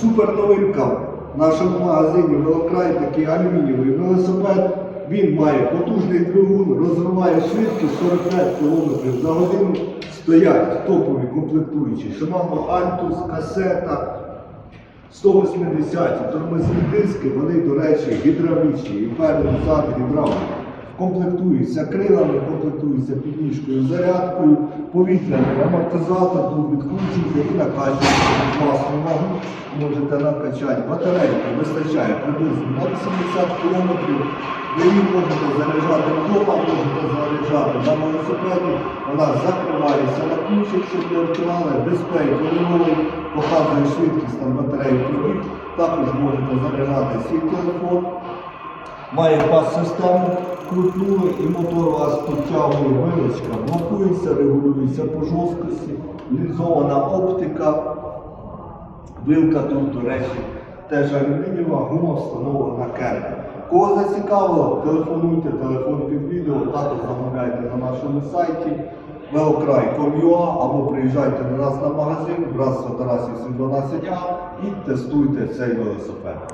Супер новинка в нашому магазині Велокрай такий алюмінієвий велосипед. Він має потужний двигун, розвиває швидкість 45 км за годину. Стоять топові комплектуючі. Shimano Altus, касета, 180 тормозні диски, вони, до речі, гідравлічні, і перед зад гідравлік. Комплектуються крилами, комплектуються підніжкою, зарядкою, повітряний амортизатор, тут відкручуєте і накачуєте власну ногу. Можете накачати. Батарейки вистачає приблизно на 80 км. Ви її можете заряджати вдома, можете заряджати на велосипеді. Вона закривається на ключик, щоб не відкривали, дисплей кольоровий, показує швидкість там батареї пробіг. Також можете заряджати свій телефон. Має пас-систему, крутнули і мотор вас підтягує вилочка, блокується, регулюється по жорсткості, лінзована оптика. Вилка тут, до речі, теж алюмінієва, гума встановлена керна. Кого зацікавило, телефонуйте, телефон під відео, також замовляйте на нашому сайті велокрай.com.ua або приїжджайте до нас на магазин, братство Тарасів 712А і тестуйте цей велосипед.